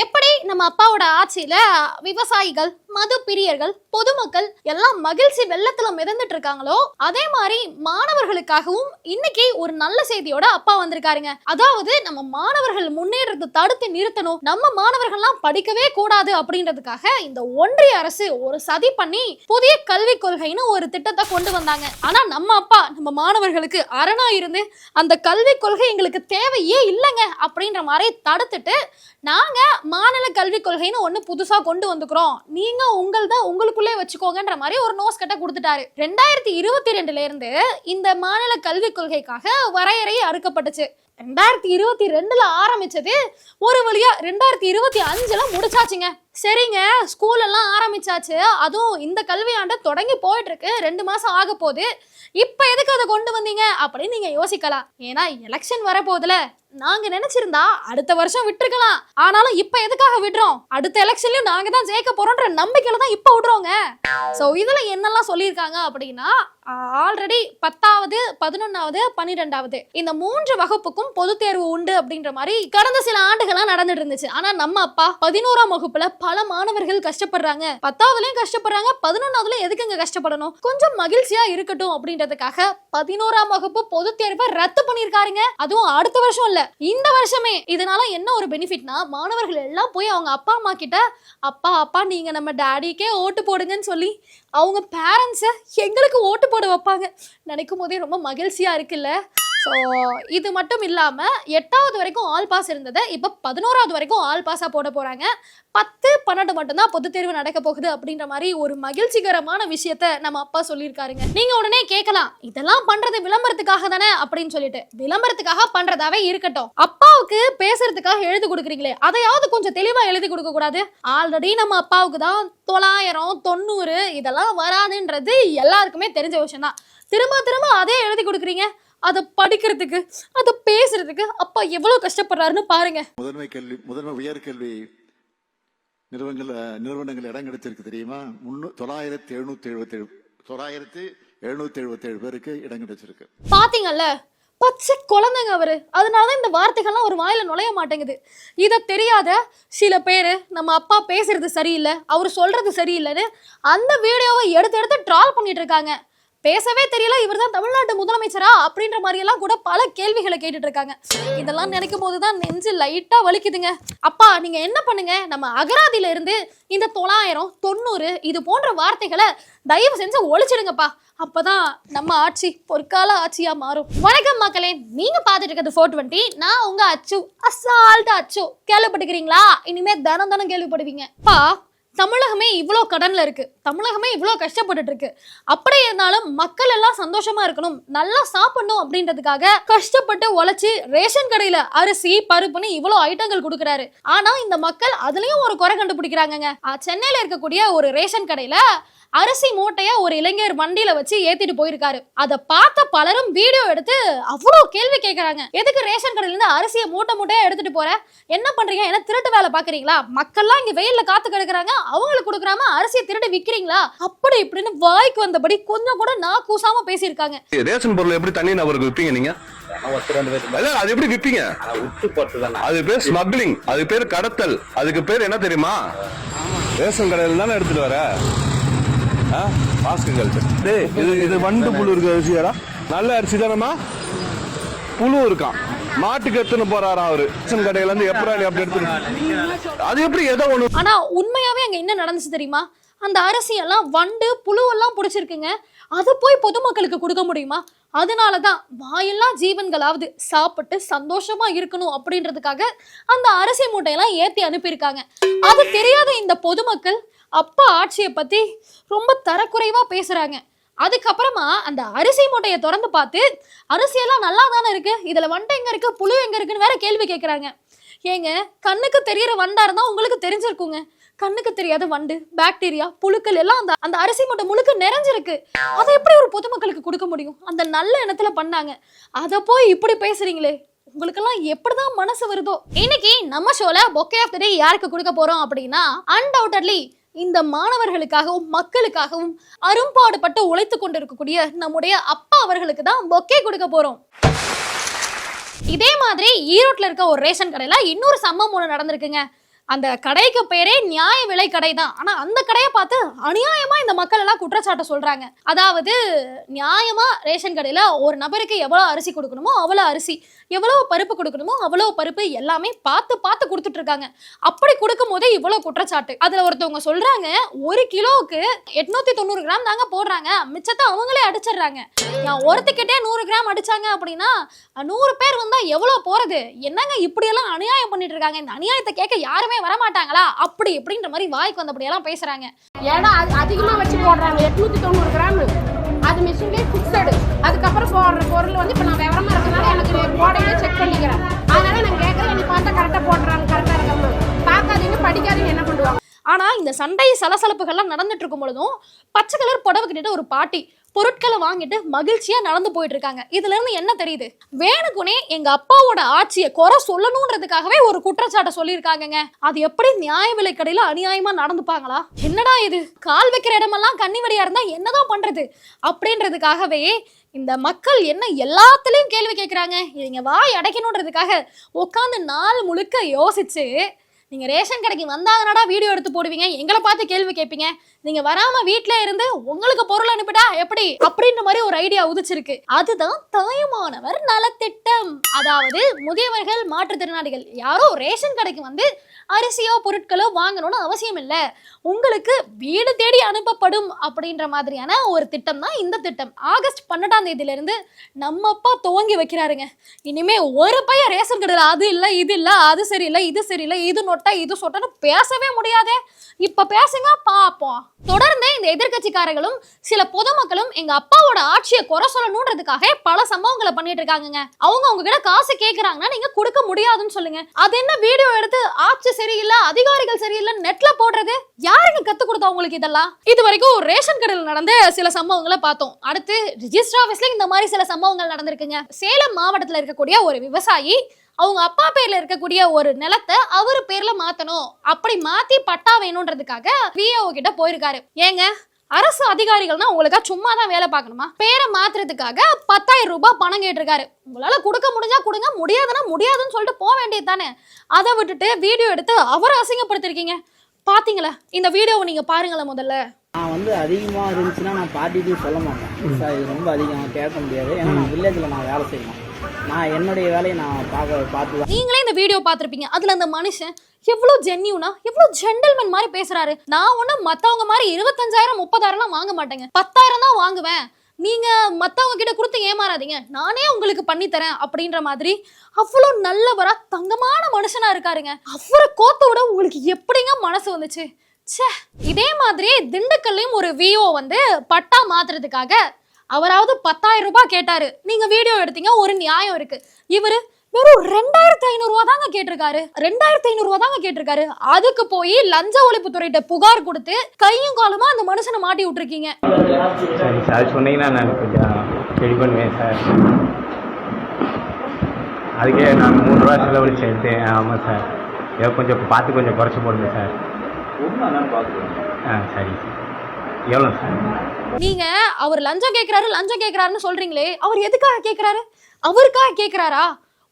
எப்படி நம்ம அப்பாவோட ஆட்சியில விவசாயிகள் மது பிரியர்கள் பொதுமக்கள் எல்லாம் மகிழ்ச்சி வெள்ளத்துல மிதந்துட்டு இருக்காங்களோ அதே மாதிரி மாணவர்களுக்காகவும் இன்னைக்கு ஒரு நல்ல செய்தியோட அப்பா வந்திருக்காருங்க. அதாவது நம்ம மாணவர்கள் முன்னேறதை தடுத்து நிறுத்தணும். நம்ம மாணவர்கள்லாம் படிக்கவே கூடாது அப்படின்றதுக்காக இந்த ஒன்றிய அரசு ஒரு சதி பண்ணி புதிய கல்விக் கொள்கைன்னு ஒரு திட்டத்தை கொண்டு வந்தாங்க. ஆனா நம்ம அப்பா நம்ம மாணவர்களுக்கு அரணா இருந்து அந்த கல்விக் கொள்கை எங்களுக்கு தேவையே இல்லைங்க அப்படின்ற மாதிரி தடுத்துட்டு நாங்கள் மாநில கல்விக் கொள்கைன்னு ஒன்று புதுசாக கொண்டு வந்துக்கிறோம். நீங்கள் உங்கள் தான் உங்களுக்குள்ளே வச்சுக்கோங்கன்ற மாதிரி ஒரு நோஸ் கட்ட கொடுத்துட்டாரு. ரெண்டாயிரத்தி இருபத்தி ரெண்டுலேருந்து இந்த மாநில கல்விக் கொள்கைக்காக வரையறை அறுக்கப்பட்டுச்சு ரெண்டாயிரத்தி இருபத்தி ரெண்டுல ஆரம்பிச்சது ஒரு வழியா ரெண்டாயிரத்தி இருபத்தி அஞ்சுல முடிச்சாச்சுங்க. சரிங்க ஸ்கூல் எல்லாம் ஆரம்பிச்சாச்சு. அதுவும் இந்த கல்வியாண்டு தொடங்கி போயிட்டு இருக்கு ரெண்டு மாசம் ஆக போகுது. இப்ப எதுக்கு அதை கொண்டு வந்தீங்க? அப்படின்னு நீங்க யோசிக்கலாம். ஏன்னா எலெக்ஷன் வரப்போகுதுல. நாங்க நினைச்சிருந்தா அடுத்த வருஷம் விட்டுருக்கலாம். ஆனாலும் இப்ப எதுக்காக விடுறோம்? அடுத்த எலெக்ஷன்லயும் நாங்க தான் ஜெயிக்க போறோம்ன்ற நம்பிக்கையில தான் இப்ப விடுறோங்க. சோ இதுல என்னெல்லாம் சொல்லியிருக்காங்க அப்படின்னா ஆல்ரெடி பத்தாவது பதினொன்னாவது பன்னிரெண்டாவது இந்த மூன்று வகுப்புக்கும் பொது தேர்வு உண்டு அப்படின்ற மாதிரி கடந்த சில ஆண்டுகளா நடந்துட்டு இருந்துச்சு. ஆனா நம்ம அப்பா பதினோராம் வகுப்புல பல மாணவர்கள் கஷ்டப்படுறாங்க. பத்தாவதுலயும் கஷ்டப்படுறாங்க பதினொன்னாவதுல எதுக்குங்க கஷ்டப்படணும்? கொஞ்சம் மகிழ்ச்சியா இருக்கட்டும் அப்படின்றதுக்காக பதினோராம் வகுப்பு பொது தேர்வை ரத்து பண்ணிருக்காருங்க அதுவும் அடுத்த வருஷம் இல்ல. இந்த வருஷமே. இதனால என்ன ஒரு பெனிஃபிட்னா மாணவர்கள் எல்லாம் போய் அவங்க அப்பா அம்மா கிட்ட அப்பா அப்பா நீங்க நம்ம டேடிக்கே ஓட்டு போடுங்கன்னு சொல்லி அவங்க பேரண்ட்ஸை எங்களுக்கு ஓட்டு போட வைப்பாங்க. நினைக்கும் போதே ரொம்ப மகிழ்ச்சியா இருக்குல்ல? ஸோ இது மட்டும் இல்லாமல் எட்டாவது வரைக்கும் ஆல் பாஸ் இருந்ததை இப்போ பதினோராவது வரைக்கும் ஆல் பாஸாக போட போகிறாங்க பத்து பன்னெண்டு மட்டும்தான் பொது தேர்வு நடக்க போகுது அப்படின்ற மாதிரி ஒரு மகிழ்ச்சிகரமான விஷயத்த நம்ம அப்பா சொல்லியிருக்காருங்க. நீங்கள் உடனே கேட்கலாம் இதெல்லாம் பண்ணுறது விளம்பரத்துக்காக தானே? அப்படின்னு சொல்லிட்டு விளம்பரத்துக்காக பண்ணுறதாவே இருக்கட்டும். அப்பாவுக்கு பேசுறதுக்காக எழுதி கொடுக்குறீங்களே அதையாவது கொஞ்சம் தெளிவாக எழுதி கொடுக்க கூடாது? ஆல்ரெடி நம்ம அப்பாவுக்கு தான் தொள்ளாயிரம் தொண்ணூறு இதெல்லாம் வராதுன்றது எல்லாருக்குமே தெரிஞ்ச விஷயம் தான் திரும்ப திரும்ப அதே எழுதி கொடுக்குறீங்க. அதை படிக்கிறதுக்கு அதை பேசுறதுக்கு அப்பா எவ்வளவு கஷ்டப்படுறாருன்னு பாருங்க. முதன்மை கல்வி முதன்மை உயர்கல்வி நிறுவனங்கள் நிறுவனங்கள் இடம் கிடைச்சிருக்கு தெரியுமா? முன்னூ தொள்ளாயிரத்தி எழுநூத்தி எழுபத்தி ஏழு தொள்ளாயிரத்தி எழுநூத்தி எழுபத்தி ஏழு பேருக்கு இடம் கிடைச்சிருக்கு பாத்தீங்கல்ல பச்சை குழந்தைங்க அவரு. அதனால தான் இந்த வார்த்தைகள்லாம் ஒரு வாயில நுழைய மாட்டேங்குது. இதை தெரியாத சில பேர் நம்ம அப்பா பேசுறது சரியில்லை அவர் சொல்றது சரியில்லைன்னு அந்த வீடியோவை எடுத்து எடுத்து ட்ரால் பண்ணிட்டு இருக்காங்க. பேசவே தெரியல இவர் தான் தமிழ்நாட்டு முதலமைச்சரா அப்படின்ற மாதிரி எல்லாம் கூட பல கேள்விகளை கேட்டுட்டு இருக்காங்க இதெல்லாம் நினைக்கும் போது தான் நெஞ்சு லைட்டா வலிக்குதுங்க. அப்பா நீங்க என்ன பண்ணுங்க? நம்ம அகராதியில இருந்து இந்த தொள்ளாயிரம் தொண்ணூறு இது போன்ற வார்த்தைகளை தயவு செஞ்சு ஒழிச்சிடுங்கப்பா. அப்பதான் நம்ம ஆட்சி பொற்கால ஆட்சியா மாறும். வணக்கம் மக்களே நீங்க பாத்துட்டு இருக்கிறது ஃபோர் டுவெண்ட்டி நான் உங்க அச்சு அசால்ட்டு அச்சு. கேள்விப்பட்டுக்கிறீங்களா? இனிமே தினம் தினம் கேள்விப்படுவீங்க. பா தமிழகமே இவ்வளோ கடனில் இருக்குது தமிழகமே இவ்வளோ கஷ்டப்பட்டுட்டு இருக்கு அப்படி இருந்தாலும் மக்கள் எல்லாம் சந்தோஷமா இருக்கணும். நல்லா சாப்பிடணும் அப்படின்றதுக்காக கஷ்டப்பட்டு உழைச்சி ரேஷன் கடையில் அரிசி பருப்புன்னு இவ்வளோ ஐட்டங்கள் கொடுக்குறாரு. ஆனால் இந்த மக்கள் அதுலேயும் ஒரு குறை கண்டுபிடிக்கிறாங்கங்க. சென்னையில் இருக்கக்கூடிய ஒரு ரேஷன் கடையில் அரிசி மூட்டையை ஒரு இளைஞர் வண்டியில வச்சு ஏத்திட்டு போயிருக்காரு. அதை பார்த்த பலரும் வீடியோ எடுத்து அவ்வளோ கேள்வி கேட்கறாங்க எதுக்கு ரேஷன் கடையில இருந்து அரிசியை மூட்டை மூட்டையா எடுத்துட்டு போற? என்ன பண்றீங்க? என்ன திருட்டு வேலை பாக்குறீங்களா? மக்கள்லாம் இங்க வெயில்ல காத்து கிடக்குறாங்க. அவங்களுக்கு கொடுக்குறாம அரிசியை திருட்டு விக்கிறீங்களா? அப்படி இப்படின்னு வாய்க்கு வந்தபடி கொஞ்சம் கூட நான் கூசாம பேசியிருக்காங்க. ரேஷன் பொருள் எப்படி தண்ணி நபருக்கு விற்பீங்க நீங்க? அது எப்படி விற்பீங்க அது பேர் ஸ்மக்லிங் அது பேர் கடத்தல். அதுக்கு பேர் என்ன தெரியுமா? ரேஷன் கடையில் தானே எடுத்துட்டு வர? மாஸ்க் டேய் இது இது வண்டு புழு இருக்க அரிசியாடா நல்ல அரிசி தானம்மா? புழு இருக்கான் மாட்டுக்கு எடுத்துன்னு போறாரா அவரு? ரேஷன் கடையில இருந்து எப்படி அப்படி எடுத்துட்டு அது எப்படி ஏதோ ஒண்ணு? ஆனா உண்மையாவே அங்க என்ன நடந்துச்சு தெரியுமா? அந்த அரிசியெல்லாம் வண்டு புழுவெல்லாம் பிடிச்சிருக்குங்க. அது போய் பொதுமக்களுக்கு கொடுக்க முடியுமா? அதனால தான் வாயெல்லாம் ஜீவன்களாவது சாப்பிட்டு சந்தோஷமா இருக்கணும் அப்படின்றதுக்காக அந்த அரிசி மூட்டையெல்லாம் ஏற்றி அனுப்பியிருக்காங்க. அது தெரியாத இந்த பொதுமக்கள் அப்பா ஆட்சியை பத்தி ரொம்ப தரக்குறைவா பேசுறாங்க. அதுக்கப்புறமா அந்த அரிசி மூட்டையை திறந்து பார்த்து அரிசியெல்லாம் நல்லா தானே இருக்கு? இதுல வண்டை எங்க இருக்கு? புழு எங்க இருக்குன்னு வேற கேள்வி கேட்குறாங்க ஏங்க கண்ணுக்கு தெரியற வண்டா இருந்தா உங்களுக்கு தெரிஞ்சிருக்குங்க. கண்ணுக்கு தெரியாத வண்டு பாக்டீரியா புழுக்கள் எல்லாம் அந்த அந்த அரிசி மூட்டை முழுக்க நிறைஞ்சிருக்கு. அதை எப்படி ஒரு பொதுமக்களுக்கு கொடுக்க முடியும்? அந்த நல்ல எண்ணத்துல பண்ணாங்க. அதை போய் இப்படி பேசுறீங்களே. உங்களுக்கெல்லாம் எப்படிதான் மனசு வருதோ? இன்னைக்கு நம்ம ஷோல பொக்கே ஆஃப் த டே யாருக்கு கொடுக்க போறோம் அப்படின்னா அன்டவுட்டட்லி இந்த மாணவர்களுக்காகவும் மக்களுக்காகவும் அரும்பாடுபட்டு உழைத்து கொண்டிருக்கக்கூடிய நம்முடைய அப்பா அவர்களுக்கு தான் பொக்கே கொடுக்க போறோம். இதே மாதிரி ஈரோட்டில் இருக்க ஒரு ரேஷன் கடையில் இன்னொரு சம்பவம் ஒன்று நடந்திருக்குங்க. அந்த கடைக்கு பேரே நியாய விலை கடை தான். ஆனா அந்த கடையை பார்த்து அநியாயமா இந்த மக்கள் எல்லாம் குற்றச்சாட்டை சொல்றாங்க. அதாவது நியாயமா ரேஷன் கடையில ஒரு நபருக்கு எவ்வளவு அரிசி கொடுக்கணுமோ அவ்வளவு அரிசி எவ்வளவு பருப்பு கொடுக்கணுமோ அவ்வளவு பருப்பு எல்லாமே பார்த்து பார்த்து கொடுத்துட்டு இருக்காங்க. அப்படி கொடுக்கும் போதே இவ்வளவு குற்றச்சாட்டு. அதுல ஒருத்தவங்க சொல்றாங்க ஒரு கிலோவுக்கு எட்நூத்தி தொண்ணூறு கிராம் தாங்க போடுறாங்க. மிச்சத்தை அவங்களே அடிச்சிடுறாங்க. நான் ஒருத்துக்கிட்டே நூறு கிராம் அடிச்சாங்க அப்படின்னா நூறு பேர் வந்தா எவ்வளவு போறது? என்னங்க இப்படியெல்லாம் அநியாயம் பண்ணிட்டு இருக்காங்க? இந்த அநியாயத்தை கேட்க யாருமே வரமாட்டாங்களா? அப்படி இப்படின்ற மாதிரி வாய்க்கு வந்தபடியெல்லாம் பேசுறாங்க. ஏன்னா அது அதிகமாக வச்சு போடுறாங்க. எட்நூத்தி தொண்ணூறு கிராம். அது மிஷின்லேயே ஃபிக்ஸடு அதுக்கப்புறம் போடுற பொருள் வந்து இப்போ நான் விவரமா இருக்கனால எனக்கு போடையிலே செக் பண்ணிக்கிறேன். அதனால நான் கேட்குறேன் எனக்கு பார்த்தா கரெக்டாக போடுறாங்க கரெக்டாக இருக்காம பார்க்காதீங்க படிக்காதீங்க என்ன பண்ணுவாங்க. ஆனா இந்த சண்டை சலசலப்புகள்லாம் நடந்துட்டு இருக்கும் பொழுதும் பச்சை கலர் புடவை கட்டிட்டு ஒரு பாட்டி பொருட்களை வாங்கிட்டு மகிழ்ச்சியா நடந்து போயிட்டு இருக்காங்க இதுல இருந்து என்ன தெரியுது? வேணுக்குனே எங்க அப்பாவோட ஆட்சியை குறை சொல்லணுன்றதுக்காகவே ஒரு குற்றச்சாட்டை சொல்லியிருக்காங்கங்க. அது எப்படி நியாய விலை கடையில அநியாயமா நடந்துப்பாங்களா? என்னடா இது? கால் வைக்கிற இடமெல்லாம் கன்னிவடியா இருந்தா என்னதான் பண்றது? அப்படின்றதுக்காகவே இந்த மக்கள் என்ன எல்லாத்துலயும் கேள்வி கேட்குறாங்க இவங்க வாய் அடைக்கணுன்றதுக்காக உட்காந்து நாள் முழுக்க யோசிச்சு நீங்க ரேஷன் கடைக்கு வந்தாங்கனாடா வீடியோ எடுத்து போடுவீங்க எங்களை பார்த்து கேள்வி கேட்பீங்க நீங்க வராம வீட்ல இருந்து உங்களுக்கு பொருள் அனுப்பிட்டா எப்படி? அப்படின்ற மாதிரி ஒரு ஐடியா உதிச்சிருக்கு. அதுதான் தாயமானவர் நலத்திட்டம். அதாவது முதியவர்கள் மாற்றுத்திறனாளிகள் யாரோ ரேஷன் கடைக்கு வந்து அரிசியோ பொருட்களோ வாங்கணும்னு அவசியம் இல்லை. உங்களுக்கு வீடு தேடி அனுப்பப்படும் அப்படின்ற மாதிரியான ஒரு திட்டம் தான் இந்த திட்டம். ஆகஸ்ட் பன்னெண்டாம் தேதியில இருந்து நம்ம அப்பா துவங்கி வைக்கிறாருங்க. இனிமே ஒரு பையன் ரேஷன் கடையில் அது இல்லை இது இல்லை அது சரியில்லை இது சரியில்லை இது நொட்டா இது சொட்டன்னு பேசவே முடியாதே. இப்ப பேசுங்க பாப்போம். தொடர்ந்து இந்த எதிர்க்கட்சிக்காரர்களும் சில பொதுமக்களும் எங்க அப்பாவோட ஆட்சியை குறை சொல்லணுன்றதுக்காக பல சம்பவங்களை பண்ணிட்டு இருக்காங்கங்க அவங்க அவங்க கிட்ட காசு கேக்குறாங்கன்னா நீங்க கொடுக்க முடியாதுன்னு சொல்லுங்க. அது என்ன வீடியோ எடுத்து ஆட்சி சரியில்லை அதிகாரிகள் சரியில்லை நெட்ல போடுறது? யாருங்க கத்து கொடுத்தா உங்களுக்கு இதெல்லாம்? இது வரைக்கும் ரேஷன் கடையில் நடந்த சில சம்பவங்களை பார்த்தோம். அடுத்து ரிஜிஸ்டர் ஆஃபீஸ்ல இந்த மாதிரி சில சம்பவங்கள் நடந்திருக்குங்க. சேலம் மாவட்டத்தில் இருக்கக்கூடிய ஒரு விவசாயி அவங்க அப்பா பேர்ல இருக்கக்கூடிய ஒரு நிலத்தை அவர் பேர்ல மாத்தணும். அப்படி மாத்தி பட்டா வேணும்ன்றதுக்காக விஏஓ கிட்ட போயிருக்காரு. ஏங்க அரசு அதிகாரிகள்னா உங்களுக்கா சும்மா தான் வேலை பார்க்கணுமா? பேரை மாத்துறதுக்காக பத்தாயிரம் ரூபாய் பணம் கேட்டிருக்காரு. உங்களால கொடுக்க முடிஞ்சா கொடுங்க முடியாதுன்னா முடியாதுன்னு சொல்லிட்டு போக வேண்டியது தானே? அதை விட்டுட்டு வீடியோ எடுத்து அவரை அசிங்கப்படுத்திருக்கீங்க. பாத்தீங்களா? இந்த வீடியோவை நீங்க பாருங்களேன் முதல்ல. நான் வந்து அதிகமாக இருந்துச்சுன்னா நான் பாட்டிட்டு சொல்ல மாட்டேன். சார் இது ரொம்ப அதிகம். கேட்க முடியாது. ஏன்னா நான் வில்லேஜில் நான் வேலை செய்யணும் நான் என்னுடைய வேலையை நான் பார்க்க பார்த்து தான் நீங்களே இந்த வீடியோ பார்த்திருப்பீங்க. அதுல அந்த மனுஷன் எவ்வளவு ஜென்யூனா எவ்வளவு ஜென்டல்மேன் மாதிரி பேசுறாரு. நான் ஒண்ணு மத்தவங்க மாதிரி இருபத்தஞ்சாயிரம் முப்பதாயிரம்லாம் வாங்க மாட்டேங்க. பத்தாயிரம் தான் வாங்குவேன். நீங்க மத்தவங்க கிட்ட கொடுத்து ஏமாறாதீங்க. நானே உங்களுக்கு பண்ணி தரேன் அப்படின்ற மாதிரி அவ்வளோ நல்லவரா தங்கமான மனுஷனா இருக்காருங்க. அவரை கோத்த விட உங்களுக்கு எப்படிங்க மனசு வந்துச்சு? ச்சே இதே மாதிரியே திண்டுக்கல்லையும் ஒரு விஓ வந்து பட்டா மாத்துறதுக்காக அவராவது பத்தாயிரம் ரூபாய் கேட்டாரு. நீங்க வீடியோ எடுத்தீங்க ஒரு நியாயம் இருக்கு. இவரு வெறும் ரெண்டாயிரத்தி ஐநூறு ரூபா தாங்க கேட்டிருக்காரு. ரெண்டாயிரத்தி ஐநூறு ரூபா தாங்க கேட்டிருக்காரு. அதுக்கு போய் லஞ்ச ஒழிப்புத்துறையிட்ட புகார் கொடுத்து கையும் காலமா அந்த மனுஷனை மாட்டி விட்டுருக்கீங்க. சார் சொன்னீங்கன்னா நான் கொஞ்சம் சரி பண்ணுவேன் சார். அதுக்கே நான் மூணு ரூபா செலவழிச்சு எடுத்தேன். ஆமாம் சார். ஏதோ கொஞ்சம் பார்த்து கொஞ்சம் குறைச்சி போடுங்க சார். ஆ சரி. எவ்வளோ சார் நீங்க அவர் லஞ்சம் கேக்குறாரு லஞ்சம் கேக்குறாருன்னு சொல்றீங்களே அவர் எதுக்காக கேக்குறாரு? அவருக்காக கேக்குறாரா?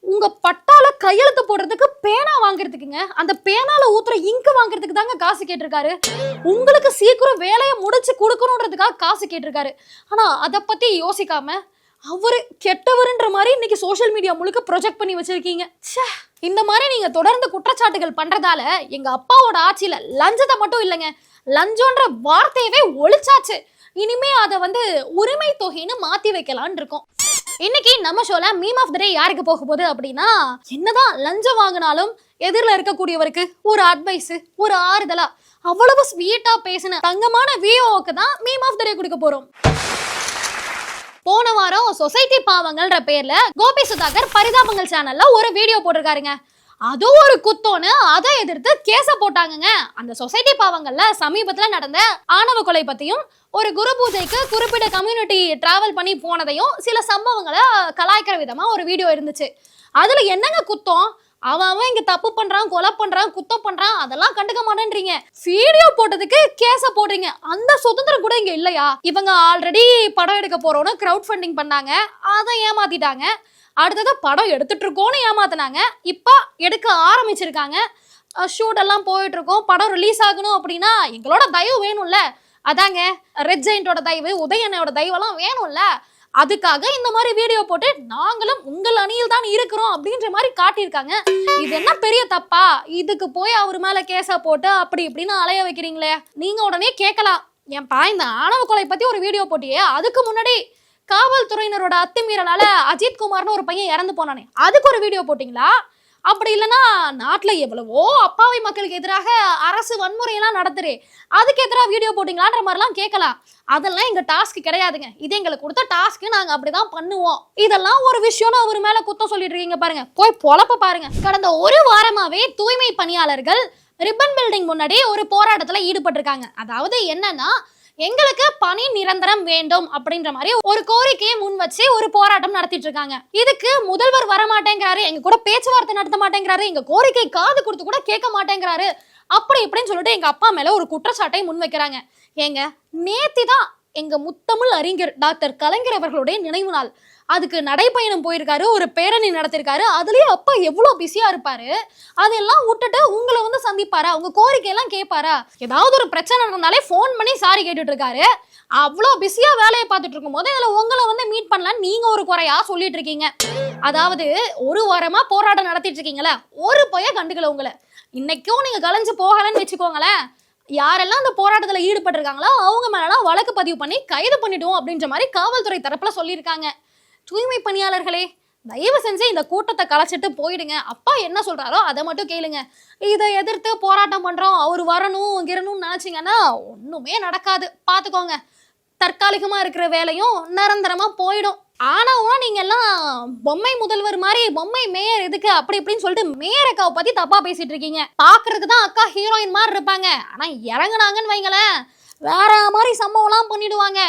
உங்க பட்டால கையெழுத்து போடுறதுக்கு பேனா வாங்குறதுக்குங்க. அந்த பேனால ஊத்துற இங்கு வாங்குறதுக்கு தாங்க காசு கேட்டிருக்காரு. உங்களுக்கு சீக்கிரம் வேலையை முடிச்சு கொடுக்கணுன்றதுக்காக காசு கேட்டிருக்காரு. ஆனா அதை பத்தி யோசிக்காம அவர் கெட்டவருன்ற மாதிரி இன்னைக்கு சோஷியல் மீடியா முழுக்க ப்ரொஜெக்ட் பண்ணி வச்சிருக்கீங்க. இந்த மாதிரி நீங்க தொடர்ந்து குற்றச்சாட்டுகள் பண்றதால எங்க அப்பாவோட ஆட்சியில லஞ்சத்தை மட்டும் இல்லைங்க லஞ்சம்ன்ற வார்த்தையவே ஒழிச்சாச்சு. இனிமே அதை வந்து உரிமை தொகைன்னு மாத்தி வைக்கலான்னு இருக்கோம். இன்னைக்கு நம்ம ஷோல மீம் ஆஃப் த டே யாருக்கு போக போகுது அப்படின்னா என்னதான் லஞ்சம் வாங்கினாலும் எதிரில் இருக்கக்கூடியவருக்கு ஒரு அட்வைஸ் ஒரு ஆறுதலா அவ்வளவு ஸ்வீட்டா பேசின தங்கமான வியோவுக்கு தான் மீம் ஆஃப் த டே கொடுக்க போறோம். போன வாரம் சொசைட்டி பாவங்கள்ன்ற பேர்ல கோபி சுதாகர் பரிதாபங்கள் சேனல்ல ஒரு வீடியோ போட்டிருக்காருங்க. அதுவும் ஒரு குத்தோன்னு அதை எதிர்த்து கேஸ போட்டாங்கங்க. அந்த சொசைட்டி பாவங்கள்ல சமீபத்துல நடந்த ஆணவ கொலை பத்தியும் ஒரு குரு பூஜைக்கு குறிப்பிட்ட கம்யூனிட்டி டிராவல் பண்ணி போனதையும் சில சம்பவங்களை கலாய்க்கிற விதமா ஒரு வீடியோ இருந்துச்சு. அதுல என்னங்க குத்தம்? அவன் அவன் இங்க தப்பு பண்றான் கொலை பண்றான் குத்தம் பண்றான் அதெல்லாம் கண்டுக்க மாட்டேன்றீங்க. வீடியோ போட்டதுக்கு கேஸ போடுறீங்க. அந்த சுதந்திரம் கூட இங்க இல்லையா? இவங்க ஆல்ரெடி படம் எடுக்க போறோம்னு கிரவுட் ஃபண்டிங் பண்ணாங்க. அதை ஏமாத்திட்டாங்க. அடுத்தது படம் எடுத்துட்டு இருக்கோம்னு ஏமாத்தினாங்க. இப்போ எடுக்க ஆரம்பிச்சிருக்காங்க. ஷூட் எல்லாம் போயிட்டு இருக்கோம். படம் ரிலீஸ் ஆகணும் அப்படின்னா எங்களோட தயவு வேணும்ல. அதாங்க ரெட் ஜெயிண்டோட தயவு உதயனோட தயவெல்லாம் வேணும்ல. அதுக்காக இந்த மாதிரி வீடியோ போட்டு நாங்களும் உங்கள் அணியில் தான் இருக்கிறோம் அப்படின்ற மாதிரி காட்டியிருக்காங்க. இது என்ன பெரிய தப்பா? இதுக்கு போய் அவர் மேல கேஸா போட்டு அப்படி இப்படின்னு அலைய வைக்கிறீங்களே. நீங்க உடனே கேட்கலாம். ஏன்பா இந்த ஆணவ கொலை பத்தி ஒரு வீடியோ போட்டியே. அதுக்கு முன்னாடி காவல்துறையினரோட அத்துமீறலால அஜித் குமார்னு ஒரு பையன் இறந்து போனானே. அதுக்கு ஒரு வீடியோ போட்டிங்களா? அப்படி இல்லைன்னா நாட்டில் எவ்வளவோ அப்பாவி மக்களுக்கு எதிராக அரசு வன்முறையெல்லாம் நடத்துறே. அதுக்கு எதிராக வீடியோ போட்டிங்களான்ற மாதிரிலாம் கேட்கலாம். அதெல்லாம் எங்கள் டாஸ்க் கிடையாதுங்க. இது எங்களுக்கு கொடுத்த டாஸ்க்கு நாங்கள் அப்படி தான் பண்ணுவோம். இதெல்லாம் ஒரு விஷயம்னு அவர் மேலே குத்தம் சொல்லிட்டு இருக்கீங்க பாருங்க. போய் பொழப்ப பாருங்க. கடந்த ஒரு வாரமாகவே தூய்மை பணியாளர்கள் ரிப்பன் பில்டிங் முன்னாடி ஒரு போராட்டத்தில் ஈடுபட்டிருக்காங்க. அதாவது என்னன்னா எங்களுக்கு பணி நிரந்தரம் வேண்டும் அப்படின்ற மாதிரி ஒரு கோரிக்கையை முன் வச்சு ஒரு போராட்டம் நடத்திட்டு இருக்காங்க இதுக்கு முதல்வர் வர மாட்டேங்கிறாரு எங்க கூட பேச்சுவார்த்தை நடத்த மாட்டேங்கிறாரு எங்க கோரிக்கை காது கொடுத்து கூட கேட்க மாட்டேங்கிறாரு. அப்படி இப்படின்னு சொல்லிட்டு எங்க அப்பா மேல ஒரு குற்றச்சாட்டை முன் வைக்கிறாங்க. ஏங்க நேத்தி தான் எங்க முத்தமிழ் அறிஞர் டாக்டர் கலைஞர் அவர்களுடைய நினைவு நாள். அதுக்கு நடைப்பயணம் போயிருக்காரு ஒரு பேரணி நடத்திருக்காரு. அதுலேயும் அப்பா எவ்வளோ பிஸியாக இருப்பாரு? அதெல்லாம் விட்டுட்டு உங்களை வந்து சந்திப்பாரா? உங்கள் கோரிக்கையெல்லாம் கேட்பாரா? ஏதாவது ஒரு பிரச்சனை நடந்தாலே ஃபோன் பண்ணி சாரி கேட்டுட்டு இருக்காரு. அவ்வளோ பிஸியாக வேலையை பார்த்துட்டு இருக்கும்போது இதில் உங்களை வந்து மீட் பண்ணலான்னு நீங்கள் ஒரு குறையா சொல்லிட்டு இருக்கீங்க. அதாவது ஒரு வாரமாக போராட்டம் நடத்திட்டு இருக்கீங்களே ஒரு பொய்யா கண்டுக்கல உங்களை. இன்னைக்கும் நீங்கள் கலைஞ்சு போகலன்னு வச்சுக்கோங்களேன். யாரெல்லாம் அந்த போராட்டத்தில் ஈடுபட்டிருக்காங்களோ அவங்க மேலாம் வழக்கு பதிவு பண்ணி கைது பண்ணிடுவோம் அப்படின்ற மாதிரி காவல்துறை தரப்பில் சொல்லியிருக்காங்க. தூய்மை பணியாளர்களே தயவு செஞ்சு இந்த கூட்டத்தை கலைச்சிட்டு போயிடுங்க. அப்பா என்ன சொல்றாரோ அதை மட்டும் கேளுங்க. இதை எதிர்த்து போராட்டம் பண்றோம் அவர் வரணும் கிரணும்னு நினச்சிங்கன்னா ஒண்ணுமே நடக்காது. பாத்துக்கோங்க. தற்காலிகமா இருக்கிற வேலையும் நிரந்தரமா போயிடும். ஆனாவும் நீங்க எல்லாம் பொம்மை முதல்வர் மாதிரி பொம்மை மேயர் எதுக்கு? அப்படி இப்படின்னு சொல்லிட்டு மேயர் அக்காவை பத்தி தப்பா பேசிட்டு இருக்கீங்க. பாக்குறதுக்கு தான் அக்கா ஹீரோயின் மாதிரி இருப்பாங்க. ஆனா இறங்குனாங்கன்னு வைங்களேன். வேற மாதிரி சம்பவம்லாம் பண்ணிடுவாங்க.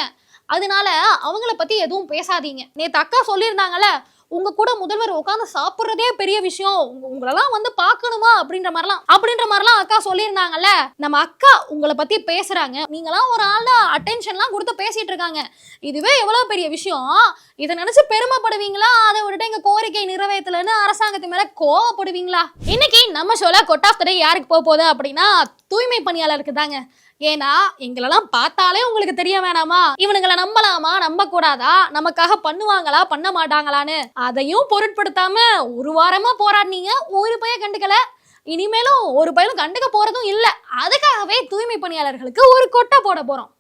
அதனால அவங்கள பத்தி எதுவும் பேசாதீங்க. நேத்து அக்கா சொல்லியிருந்தாங்கல்ல உங்க கூட முதல்வர் உட்காந்து சாப்பிட்றதே பெரிய விஷயம். உங்களெல்லாம் வந்து பார்க்கணுமா? அப்படின்ற மாதிரிலாம். அப்படின்ற மாதிரிலாம் அக்கா சொல்லியிருந்தாங்கல்ல நம்ம அக்கா உங்களை பத்தி பேசுறாங்க. நீங்களாம் ஒரு ஆள் அட்டென்ஷன்லாம் கொடுத்து பேசிட்டு இருக்காங்க இதுவே எவ்வளவு பெரிய விஷயம்? இதை நினைச்சு பெருமைப்படுவீங்களா? அதை விட்டுட்டு எங்க கோரிக்கை நிறைவேற்றலன்னு அரசாங்கத்து மேல கோவப்படுவீங்களா? இன்னைக்கு நம்ம ஷோல கொட் ஆஃப் யாருக்கு போக போகுது அப்படின்னா தூய்மை பணியாளருக்கு தாங்க. ஏன்னா எங்களெல்லாம் பார்த்தாலே உங்களுக்கு தெரிய வேணாமா? இவனுங்களை நம்பலாமா? நம்ப கூடாதா நமக்காக பண்ணுவாங்களா? பண்ண மாட்டாங்களான்னு? அதையும் பொருட்படுத்தாம ஒரு வாரமா போராடினீங்க. ஒரு பைய கண்டுக்கல. இனிமேலும் ஒரு பையனும் கண்டுக்க போறதும் இல்லை. அதுக்காகவே தூய்மை பணியாளர்களுக்கு ஒரு கொட்டை போட போறோம்.